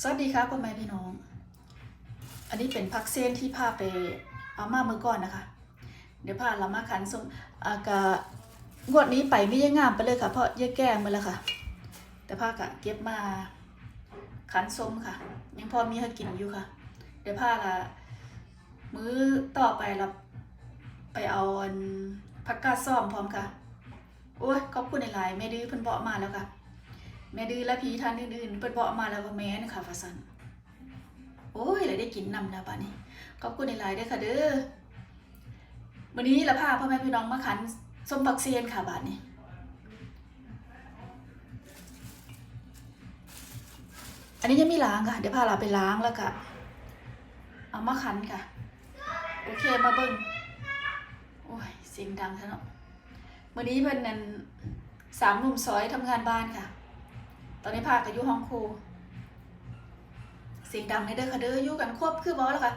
สวัสดีครับพ่อแม่พี่น้อง อันนี้เป็นพักเส้นที่พาไปเอามาเมื่อก่อนนะคะ เดี๋ยวพาเรามาขันสมอากางวดนี้ไปไม่ยังงามไปเลยค่ะ เพราะเยอะแก้มาแล้วค่ะ แต่พากะเก็บมาขันส้มค่ะ ยังพอมีให้กินอยู่ค่ะ เดี๋ยวพาละมื้อต่อไปเราไปเอาอักกาซ้อมพร้อมค่ะ โอ้ยขอบคุณหลายๆแม่ดื้อเพิ่นเบาะมาแล้วค่ะ แม่ดื้อและพี่ท่านอื่นๆเปิดเบาะมาแล้วก็แม่นค่ะฟาสันโอ้ยเลยได้กินนำแล้วป่านี้ขอบคุณหลายๆเด้อค่ะเด้อวันนี้ละพาพ่อแม่พี่น้องมาขันส้มปักเซียนค่ะบาทนี้อันนี้ยังไม่ล้างค่ะ เดี๋ยวพาเราไปล้างแล้วก็เอามาขันค่ะ โอเคมาเบิ่งโอ้ยเสียงดังซะเนาะวันนี้เพิ่นนั่นสามหนุ่มซอยทำงานบ้านค่ะ อนนี้พากันอยู่ห้องครูเสียงดังในเด้อค่ะเด้ออยู่กันควบคือบอกแล้วค่ะ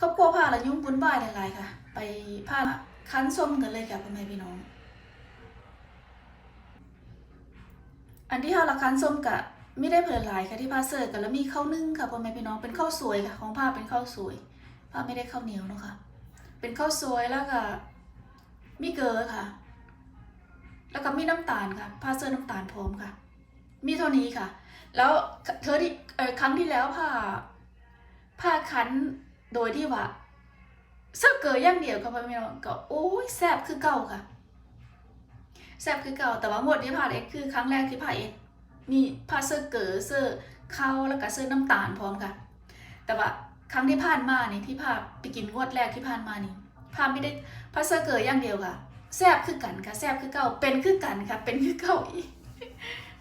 ครอบครัวพาละยุ่งบุญบ้านหลายๆค่ะ ไปพาคันส้มกันเลยค่ะพ่อแม่พี่น้อง อันที่เราละคันส้มกะไม่ได้เผลอหลายค่ะที่พาเสิร์ฟกันแล้วมีข้าวนึ่งค่ะพ่อแม่พี่น้องเป็นข้าวสวยค่ะของพาเป็นข้าวสวยพาไม่ได้ข้าวเหนียวเนาะค่ะเป็นข้าวสวยแล้วก็มีเกลือค่ะ แล้วก็มีน้ำตาลค่ะพาเสิร์ฟน้ำตาลพร้อมค่ะ มีเท่านี้ค่ะ แล้วเธอที่ครั้งที่แล้วผ้าผ้าคั้นโดยที่ว่าเสื้อเกยย่างเดียวค่ะพ่อพี่น้องก็โอ้ยแซ่บคือเก่าค่ะแซ่บคือเก่าแต่ว่าหมดที่ผ่าเอ็กคือครั้งแรกที่ผ่าเอ็กมีผ้าเสื้อเกอเสื้อเข้าแล้วก็เสื้อน้ำตาลพร้อมค่ะ แต่ว่าครั้งที่ผ่านมานี่ที่ผ่าไปกินงวดแรกที่ผ่านมานี่ผ่าไม่ได้ผ้าเสื้อเกออย่างเดียวค่ะแซ่บคือกันค่ะแซ่บคือเก่าเป็นคือกันค่ะ เป็นคือเก่าอีก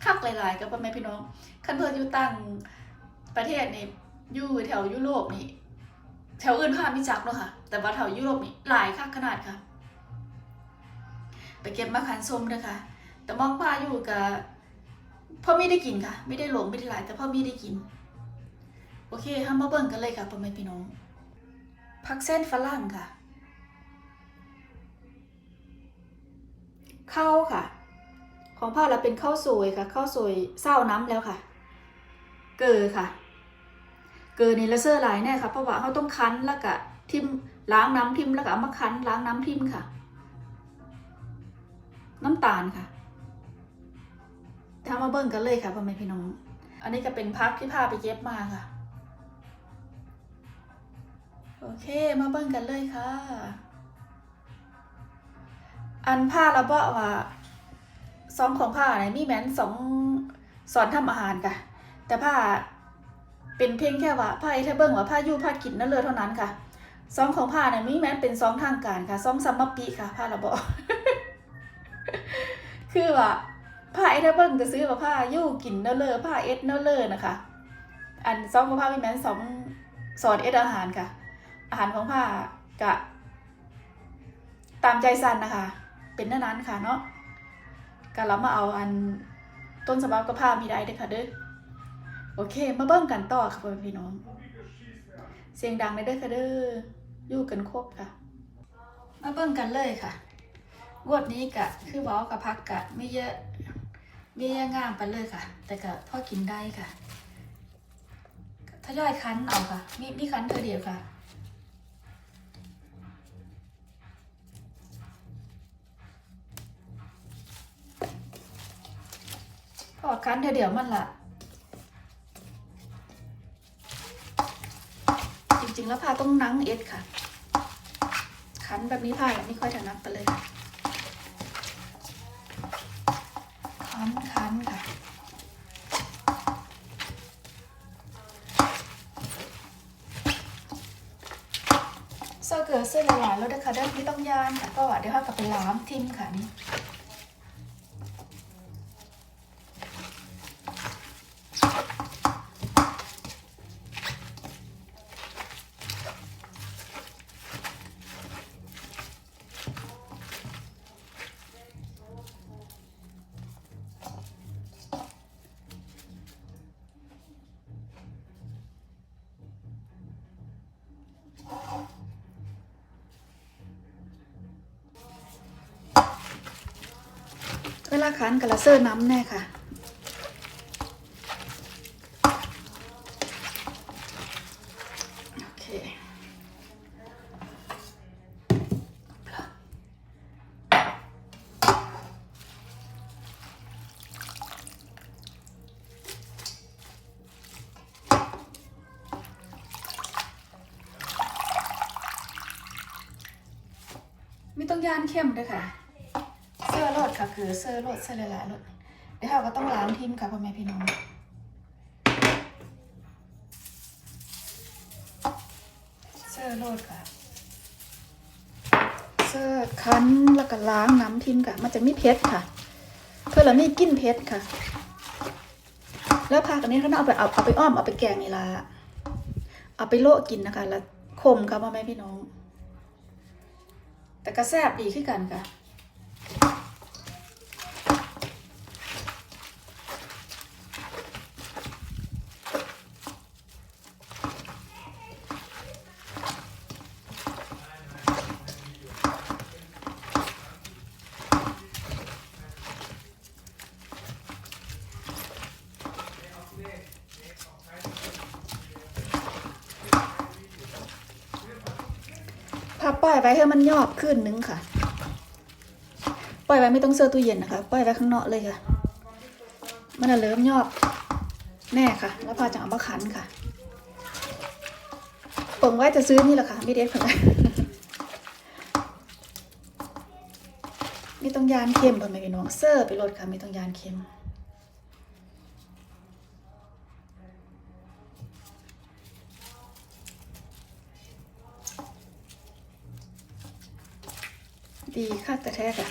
คักหลายๆกับพ่อแม่พี่น้องคันเพิ่นอยู่ตั้งประเทศนี่อยู่แถวยุโรปนี่แถวอื่นพาไม่จักเนาะค่ะ แต่ว่าแถวยุโรปนี่หลายคักขนาดค่ะ ไปเก็บมะขันส้มเด้อค่ะแต่มองพาอยู่กับพ่อไมีได้กินค่ะ ไม่ได้หลงไม่ได้หลาย แต่พ่อไมีได้กิน โอเคห้ามาเบิ่งกันเลยค่ะพ่อแม่พี่น้องผักเส้นฝรั่งค่ะข้าวค่ะ ของผ้าเราเป็นข้าวสวยค่ะข้าวสวยเศร้าน้ำแล้วค่ะ เกลือค่ะ เกลือนี่ละเซอร์หลายแน่ค่ะเพราะว่าเขาต้องคั้นแล้วก็ทิมล้างน้ำทิมแล้วก็เอามาคั้นล้างน้ำทิมค่ะ น้ำตาลค่ะทำมาเบิ่งกันเลยค่ะพ่อแม่พี่น้อง อันนี้ก็เป็นพักที่พาไปเย็บมาค่ะ โอเคมาเบิ่งกันเลยค่ะ อันผ้าเราบอว่า ซองของผ้าเนี่ยมีแมนสองสอนทำอาหารค่ะ แต่ผ้าเป็นเพียงแค่ว่าผ้าไอ้เทเบิงว่าผ้ายู่ผ้ากินนั่นเลยเท่านั้นค่ะซองของผ้าเนี่ยมีแมนเป็นซองทางการค่ะซองซัมมปีค่ะผ้าระบอกคือว่าผ้าไอ้เทเบิงจะซื้อว่าผ้ายู่กินนั่นเลยผ้าเอ็ดนั่นเลยนะคะ อันซองของผ้ามีแมนสองสอนเอ็ดอาหารค่ะ อาหารของผ้ากะตามใจสันนะคะ เป็นนั่นนั้นค่ะเนาะ ก็เรามาเอาอันต้นฉบับกับภาพมีได้เด้อค่ะเด้อโอเค มาเบิ่งกันต่อค่ะพี่น้อง เสียงดังเลยเด้อค่ะเด้ออยู่กันครบค่ะ มาเบิ่งกันเลยค่ะงวดนี้กะคือเว้ากับพักกะไม่เยอะไม่เยอะงามไปเลยค่ะ แต่ก็พอกินได้ค่ะทยอยคั้นเอาค่ะ มีมีคั้นเธอเดียวค่ะ พอคั้นเธอเดี๋ยวมันละจริงๆแล้วพาต้องนั่งเอ็ดค่ะ คั้นแบบนี้พาไม่ค่อยถนัดไปเลยคั้นคั้นค่ะเสื้อเกลือเสื้อหลายแล้วนะคะเด้อไม่ต้องยานค่ะก็เดี๋ยวเขากลับไปล้างทิมค่ะนี่ เวลาคั้นกระเซอร์น้ำแน่ค่ะ ต้องย่าน เข้มด้วยค่ะ เสื้อรดค่ะคือเสื้อรดเสื้อหลายรดเดี๋ยวเราก็ต้องล้างทิมค่ะพ่อแม่พี่น้องเสื้อรดค่ะเสื้อคั้นแล้วก็ล้างน้ำทิมค่ะ มันจะไมีเพชรค่ะ เพื่อเราไม่กินเพชรค่ะ แล้วผักอันนี้เขาเอาไปเอาเอาไปอ้อมเอาไปแกงนี่ละเอาไปโละกินนะคะแล้วคมค่ะพ่อแม่พี่น้อง แต่ก็แซ่บดีขึ้นกันค่ะ อยไว้ให้มันยอบขึ้นนึงค่ะ ปล่อยไว้ไม่ต้องเสื้อตู้เย็นนะคะ ปล่อยไว้ข้างนอกเลยค่ะ มันจะเริ่มยอบแน่ค่ะ แล้วพาจะเอามาคั้นค่ะเปิงไว้จะซื้อนี่แหละค่ะไม่เด็ดค่ะไม่ต้องยานเค็มค่ะไม่พี่น้องเซอร์ไปรดค่ะไม่ต้องยานเค็ม ดีค่ะแต่แท้ค่ะ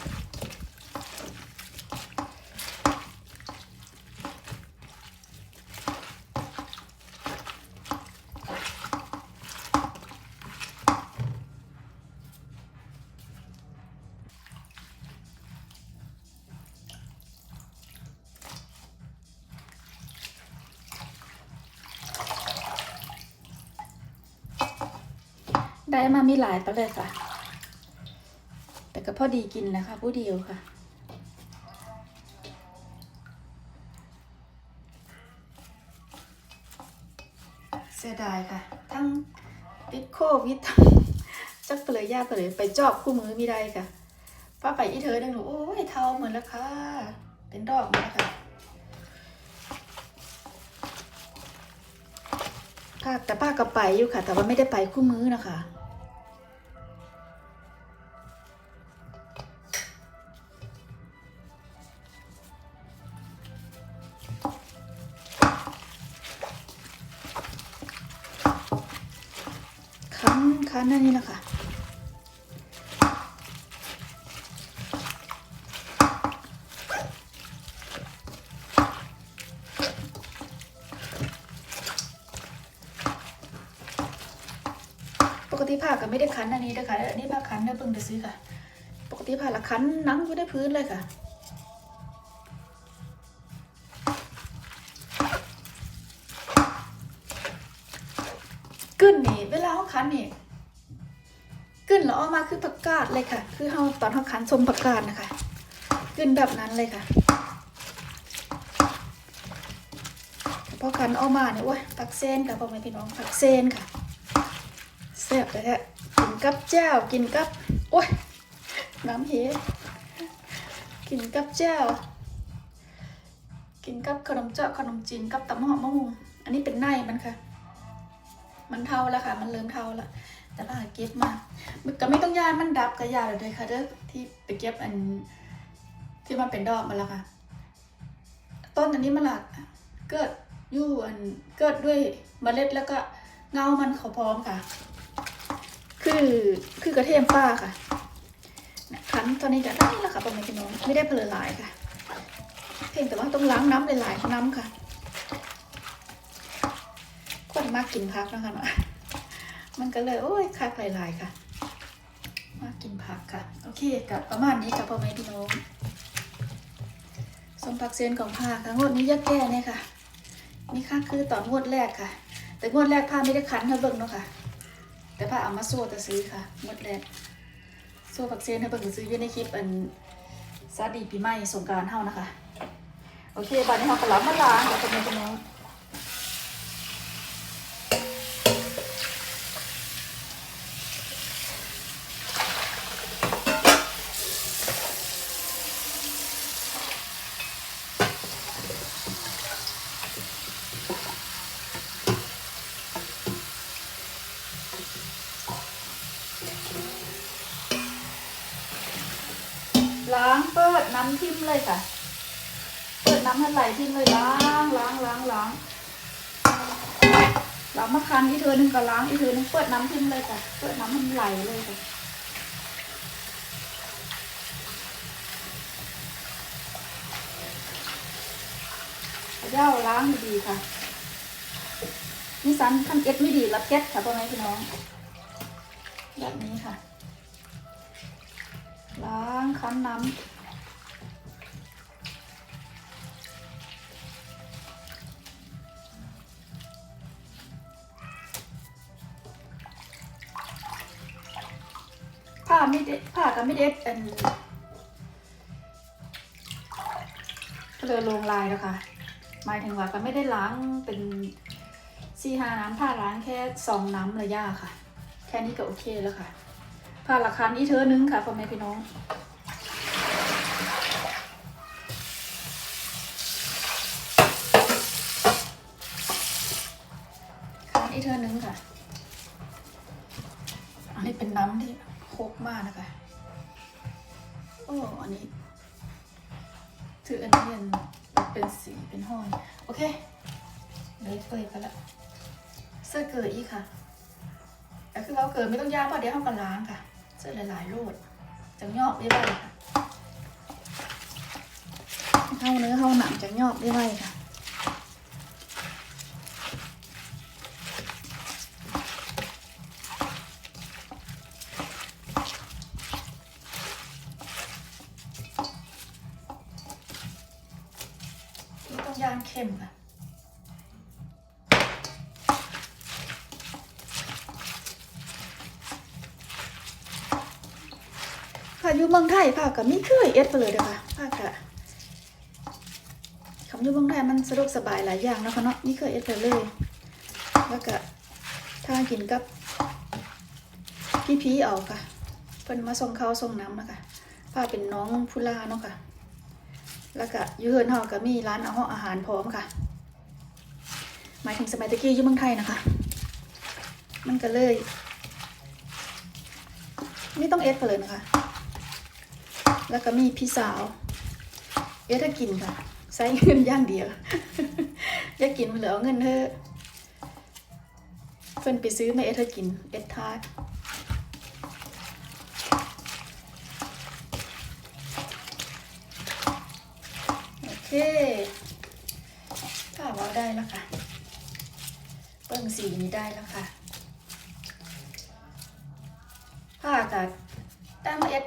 ได้มามีหลายปะเลยค่ะ พอดีกินนะค่ะ ผู้เดียวค่ะ เสียดายค่ะ ทั้งติดโควิดทั้งจักเปลือยยาเปลือยไปจอบคู่มือม่ได้ค่ะป้าไปอีเธอดังหนูโอ้ยเทาเหมือนแล้วค่ะ เป็นดอกหมดแล้วค่ะค่ะแต่ป้าก็ไปอยู่ค่ะ แต่ว่าไม่ได้ไปคู่มือนะคะ นคั้นอันนี้นะคะปกติผ้าก็ไม่ได้คั้นอันนี้นะคะอันนี้ผ้าคั้นนะเพิ่งไปซื้อค่ะ ปกติผ้าละคั้นนั่งอยู่ในพื้นเลยค่ะ เลยค่ะ คือเขาตอนเขาคั้นสมผักกาดนะคะกึ้นแบบนั้นเลยค่ะพอคั้นออกมาเนี่ยโอ้ยผักเส้นค่ะพ่อแม่พี่น้องผักเส้นค่ะแซ่บเลยแท้กินกับแจ่วกินกับโอ้ยน้ำเฮกินกับแจ่วกินกับขนมเจาะขนมจีนกับตำหอมมะม่วงอันนี้เป็นในมันค่ะ มันเท่าแล้วค่ะ มันเริ่มเท่าแล้ว แต่ว่าเก็บมาก็ไม่ต้องยามันดับก็ยาเลยค่ะเด้อที่ไปเก็บอัน ที่มันเป็นดอกมาแล้วค่ะ ต้นอันนี้มันละเกิดยู่อันเกิดด้วยเมล็ดแล้วก็เงามันเขาพร้อมค่ะ คือคือกระเทียมป้าค่ะคั้นตอนนี้ก็ได้แล้วค่ะประมาณพี่น้องไม่ได้เพลหลายค่ะ เพียงแต่ว่าต้องล้างน้ำหลายๆน้ำค่ะคนมากกินพักนะคะเนาะ มันก็เลย โอ้ยคักหลายๆค่ะ มากินผักค่ะ โอเคกับประมาณนี้กับพ่อแม่พี่น้องสมผักเซียนของผ้าค่ะงวดนี้ยากแก้เนี่ยค่ะ นี่ค่ะคือตองวดแรกค่ะ แต่งวดแรกผ้าไม่ได้คั้นให้เบิ่งเนาะค่ะ แต่ผ้าเอามาโซ่แต่ซื้อค่ะงวดแรกโซ่ผักเซียนให้เบิ่งซื้ออยู่ในคลิปอันสวัสดีปีใหม่สงกรารเฮานะคะ โอเคบัดนี้เราก็รับมาล้างแล้วพ่อแม่พี่น้อง ล้างเปิดน้ำทิมเลยค่ะ เปิดน้ำให้ไหลทิมเลยล้างล้างล้างล้างล้างมะคันอีเธอหนึ่งก็ล้างอีเธอหนึ่งเปิดน้ำทิมเลยค่ะ เปิดน้ำให้มันไหลเลยค่ะเย่าล้างดีค่ะนี่สันขั้นเอ็ดไม่ดีรับเก็ตค่ะพ่อแม่พี่น้องแบบนี้ค่ะ ล้างคั้นน้ำผ้าไม่เด็ดผ้าก็ไม่เด็ดอันก็เลยลงลายแล้วค่ะหมายถึงว่าก็ไม่ได้ล้างเป็นสี่ห้าน้ำผ้าล้างแค่สองน้ำระยะค่ะ แค่นี้ก็โอเคแล้วค่ะ ผ้าราคานี้เธอนึงค่ะพ่อแม่พี่น้องคันอีเธอนึงค่ะ อันนี้เป็นน้ำที่โคกมากนะคะ โอ้ อันนี้ ถืออันนี้เป็นเป็นสีเป็นห้อย โอเคเลยเปิดกันละเสื้อเกิดอีกค่ะแต่คือเขาเกิดไม่ต้องยาเพราะเดี๋ยวเขากันล้างค่ะ เสื้อหลายๆรูดจังยอกได้ไวค่ะเข้าเนื้อเข้าหนังจังยอกได้ไวค่ะ ค่ะอยู่เมืองไทยภาคกับมีเคยเอ็ดไปเลยเด้อค่ะภาคกะคำอยู่เมืองไทยมันสะดวกสบายหลายอย่างนะคะเนาะนี่เคยเอ็ดไปเลย แล้วก็ถ้ากินกับพี่พีเอาค่ะเพิ่นมาส่งข้าวส่งน้ำนะคะพาเป็นน้องผู้ลาเนาะค่ะ แล้วก็อยูเฮิร์นเฮาก็มีร้านเอาห้องอาหารพร้อมค่ะ หมายถึงสมัยตะกี้อยู่เมืองไทยนะคะ มันก็เลย ไม่ต้องเอ็ดไปเลยนะคะ แล้วก็มีพี่สาว เอ็ดถ้ากินค่ะใช้เงินย่างเดียวอยากกินมันเหลือเงินเธอเพิ่นไปซื้อมาเอ็ดเธกิน เอ็ดทาโอเคถ้าว่าได้แล้วค่ะเปิ้งสีนี้ได้แล้วค่ะผ้ากัดได้มเอ็ด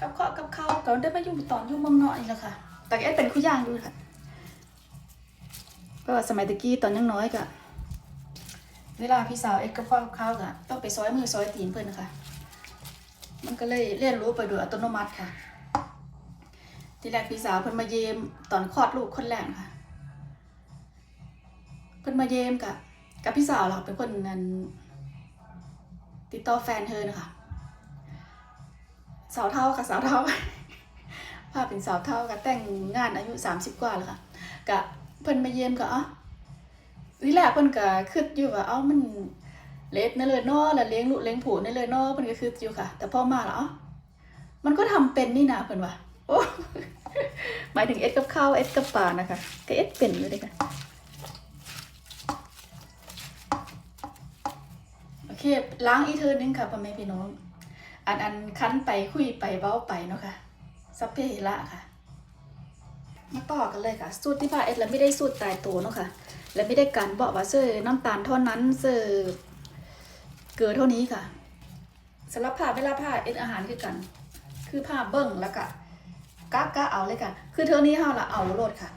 กับข้าวกับข้าวก็ได้มาอยู่ตอนอยู่เมืองนอกนี่แหละค่ะแต่ก็เอ็ดเป็นคู่ย่างด้วยค่ะ ก็สมัยตะกี้ตอนยังน้อยก็เวลาพี่สาวเอ็ดกับข้าวกับข้าวก็ต้องไปซอยมือซอยตีนเพิ่นนะคะมันก็เลยเรียนรู้ไปโดยอัตโนมัติค่ะ ทีแรกพี่สาวเพิ่นมาเยี่ยมตอนคลอดลูกคนแรกค่ะ เพิ่นมาเยี่ยมกับกับพี่สาวเราเป็นคนนั้นติดต่อแฟนเธอนะคะ สาวเท่าค่ะสาวเท่าภาพเป็นสาวเท่ากับแต่งงานอายุสามสิบกว่าแล้วค่ะกะเพิ่นมาเยี่ยมก็อ๋อวิแรกเพิ่นก็คิดอยู่ว่าเอ้ามันเล็กนั่นเลยเนาะแล้วเลี้ยงลูกเลี้ยงผูนั่นเลยเนาะเพิ่นก็คิดอยู่ค่ะ แต่พอมาแล้วอ๋อมันก็ทำเป็นนี่นะเพิ่นว่าโอ้หมายถึงเอ็ดกับข้าวเอ็ดกับปลานะคะก็เอ็ดเป็นอยู่เลยค่ะโอเคล้างอีเทอร์นึงค่ะพ่อแม่พี่น้อง อันอันคั้นไปคุยไปเว้าไปเนาะค่ะสัพเพเหระค่ะ มาต่อกันเลยค่ะ สูตรที่พาเอ็ดแล้วไม่ได้สูตรตายตัวเนาะค่ะ และไม่ได้การบอกว่าเสื้อน้ำตาลเท่านั้นเสื้อเกลือเท่านี้ค่ะสำหรับผ้าเวลาผ้าเอ็ดอาหารคือกัน คือผ้าเบิ้งแล้วก็กะกะเอาเลยค่ะ คือเธอนี้เฮาละเอาโลดค่ะ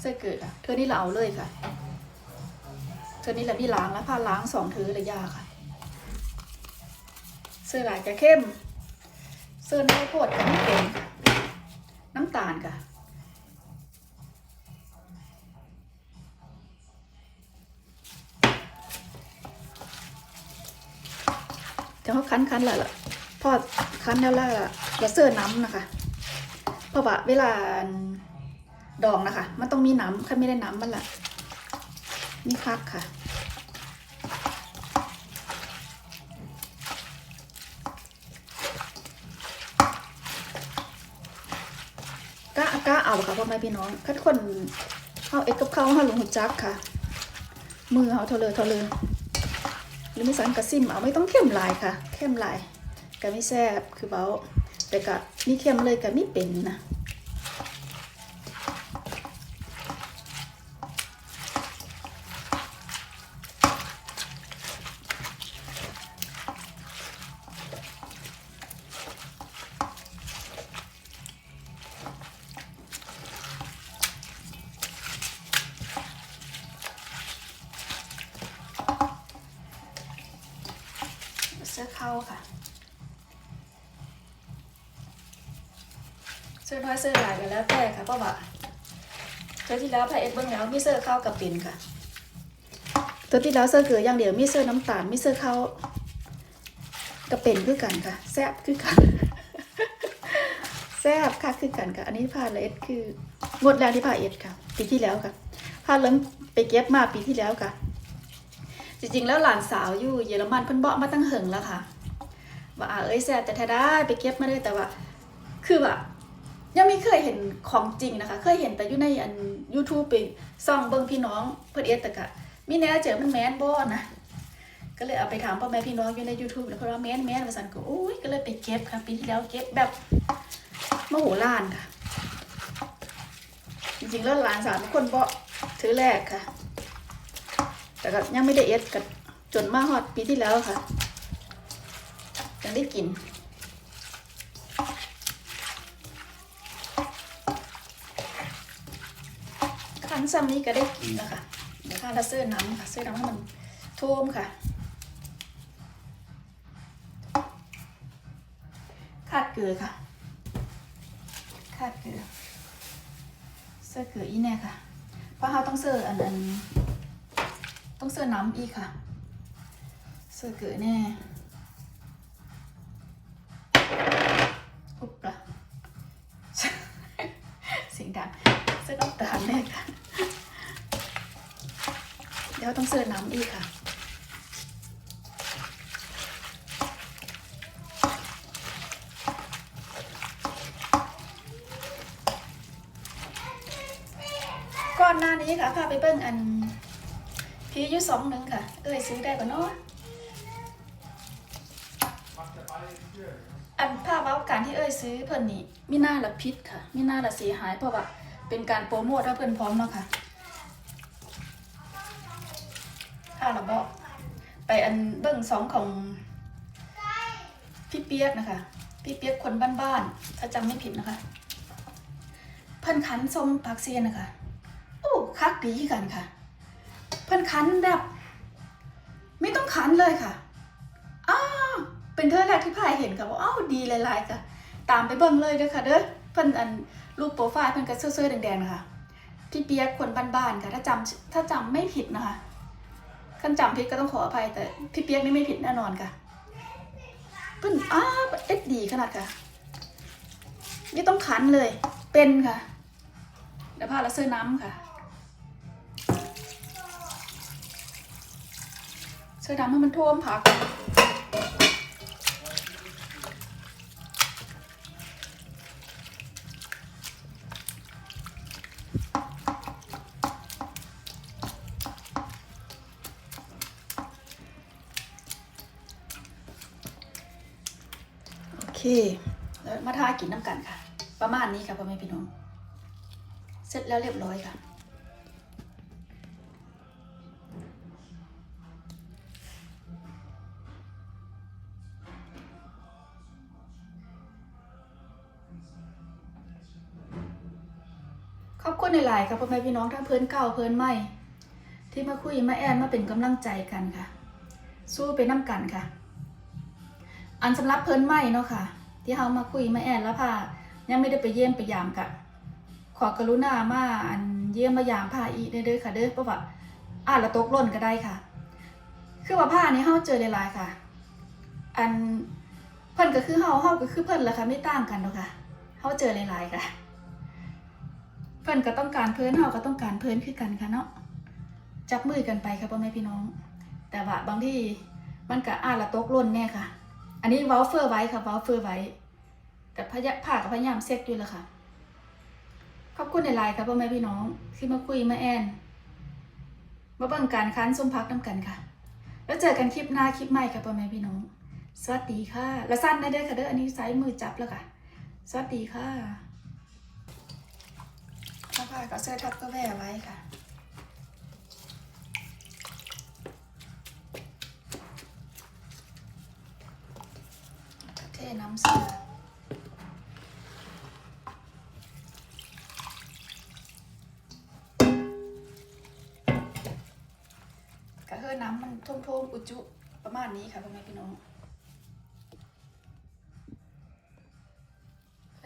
เสื้อเกลือค่ะเธอนี้ละเอาเลยค่ะเธอนี้ละพี่ล้างแล้วผ้าล้างสองเธอระยาค่ะ เสื้อหลายจะเข้มเสื้อน้อยโพดกับไม่เป็นค่ะน้ำตาลค่ะจะเขาคั้นคั้นแล้วล่ะพอคั้นแล้วล่ะอย่าเสื้อน้ำนะคะ เพราะว่าเวลาดองนะคะ มันต้องมีน้ำถ้าไม่ได้น้ำมันล่ะนี่คักค่ะ กล้าเอาค่ะพ่อแม่พี่น้องคัดคนเข้าเอ็ดกับข้าห้าหลงหุ่นจักค่ะ มือเอาเทเลยเทเลยหรือไม่สันกระซิมเอาไม่ต้องเข้มลายค่ะ เข้มลายก็ไม่แซ่บคือเบาแต่ก็มีเข้มเลยก็มีเป็นนะ เสื้อเข้าค่ะ เสื้อน้อยเสื้อหลายกันแล้วแต่ค่ะเพราะว่าเตัวที่แล้วพระ เอกเบิ้งแล้วมีเสื้อเข้ากับปินค่ะ ตัวที่แล้วเสื้อเกลืออย่างเดียวมีเสื้อน้ำตาลมีเสื้อเข้ากับเป็นคือกันค่ะ แซ่บคือกันแซ่บค่ะคือกันค่ะ อันนี้พาเลสคืองดแรกที่พาเอ็ดค่ะ ปีที่แล้วค่ะพาเริ่มไปเก็บมาปีที่แล้วค่ะ จริงๆแล้วหลานสาวอยู่เยอรมันเพิ่นเบาะมาตั้งเหิงแล้วค่ะว่าเอ้ยแซ่บแต่ถ้าได้ไปเก็บมาเลยแต่ว่า คือแบบ ยังไม่เคยเห็นของจริงนะคะ เคยเห็นแต่อยู่ในอัน YouTube ไปซ่องเบิ่งพี่น้องเพิ่นเอ็ดแต่กะมีแน่เจอมันแมนบ่นะก็เลยเอาไปถามพ่อแม่พี่น้องอยู่ใน YouTube แล้วเพิ่นว่าแมนแมนว่าซั่นก็โอ้ยก็เลยไปเก็บค่ะปีที่แล้วเก็บแบบมโหฬารค่ะ จริงๆแล้วหลานสาวเป็นคนเบาถือแรกค่ะ แต่ก็ยังไม่ได้เอ็ดกับจนมาฮอดปีที่แล้วค่ะยังได้กิน คันซ้ำนี้ก็ได้กินแล้วค่ะเดี๋ยวข้าจะเสื้อน้ำค่ะเสื้อน้ำให้มันท่วมค่ะ คาดเกลือค่ะ คาดเกลือ เสื้อเกลืออีแน่ค่ะ เพราะเขาต้องเสื้ออันอันต้องเสื้อน้ำอีกค่ะ เสื้อเกิดแน่อุบละเสียงดังเสื้อน้ำตาลแน่ค่ะเดี๋ยวต้องเสื้อน้ำอีกค่ะ ก่อนหน้านี้ค่ะพาไปเบิ้งอันพีอายุสองหนึ่งค่ะ เอ้ยซื้อได้ปะเนาะอันภาพว่าการที่เอ้ยซื้อเพิ่นนี่มีหน้าละพิษค่ะมีหน้าละเสียหายเพราะว่าเป็นการโปรโมทให้เพิ่นพร้อมเนาะค่ะ ถ้าเราบอกไปอันเบิ้งสองของพี่เปียกนะคะ พี่เปียกคนบ้านๆถ้าจำไม่ผิดนะคะ เพิ่นคั้นสมผักเซียนนะคะโอ้คักดีกันค่ะ เพิ่นคันแบบ ไม่ต้องคันเลยค่ะอ้าเป็นเธอแรกที่พายเห็นค่ะว่าอ้าวดีหลายๆค่ะ ตามไปเบิ่งเลยเด้อค่ะเด้อเพิ่นอันรูปโปรไฟล์เพิ่นก็เสื้อๆแดงๆนะคะพี่เปียกคนบ้านๆค่ะ ถ้าจำถ้าจำไม่ผิดนะคะ คันจำผิดก็ต้องขออภัยแต่พี่เปียกนี่ไม่ผิดแน่นอนค่ะเพิ่นอ้าเอ็ดดีขนาดค่ะไม่ต้องคันเลย เป็นค่ะเดี๋ยวพาเราซื้อน้ำค่ะเสื้อน้ำให้มันท่วมผัก แล้วมาทากินน้ำกันค่ะ ประมาณนี้ค่ะพ่อแม่พี่น้อง เสร็จแล้วเรียบร้อยค่ะขอบคุณหลายๆค่ะพ่อแม่พี่น้องทั้งเพื่อนเก่าเพื่อนใหม่ ที่มาคุยมาแอนมาเป็นกำลังใจกันค่ะ สู้ไปน้ำกันค่ะ อันสำหรับเพื่นใหม่เนาะค่ะ ที่เขามาคุยมาแอนแล้วพายังไม่ได้ไปเยี่ยมไปยามกับขอกรุณามาอันเยี่ยมมายามพาอีกเด้อค่ะเด้อเพราะว่าอ่านละตกล่นก็ได้ค่ะ คือว่าผ้านี้เฮาเจอหลายๆค่ะ อันเพิ่นก็คือเฮาเฮาก็คือเพิ่นแหละค่ะไม่ต่างกันหรอกค่ะเฮาเจอหลายๆค่ะ เพิ่นก็ต้องการเพิ่นเฮาก็ต้องการเพิ่นคือกันค่ะเนาะจับมือกันไปค่ะพ่อแม่พี่น้อง แต่ว่าบางที่มันก็อ่านละตกล่นแน่ค่ะ อันนี้ว้าเฟอร์ไว้ค่ะว้าเฟอร์ไว้แต่พยาผ่ากับพยายามเซ็กอยู่แล้วค่ะ ขอบคุณหลายๆค่ะพ่อแม่พี่น้องที่มาคุยมาแอนมาเบิ่งการคั้นส้มพักน้ำกันค่ะ แล้วเจอกันคลิปหน้าคลิปใหม่ค่ะพ่อแม่พี่น้อง สวัสดีค่ะ และสั้นได้เด้อค่ะเด้ออันนี้ไซส์มือจับแล้วค่ะ สวัสดีค่ะถ้าค่ะก็เสื้อทับก็แว่ไว้ค่ะ เทน้ำเสือก็คือน้ำมันท่วมๆอุจจุประมาณนี้ค่ะพ่อแม่พี่น้อง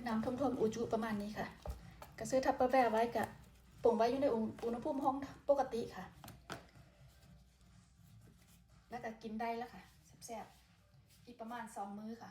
น้ำท่วมๆอุจจุประมาณนี้ค่ะก็ซื้อทับเปอร์แวร์ไว้กะปรงไว้อยู่ในอุณหภูมิห้องปกติค่ะ แล้วก็กินได้แล้วค่ะแซ่บๆอีกประมาณสองมื้อค่ะ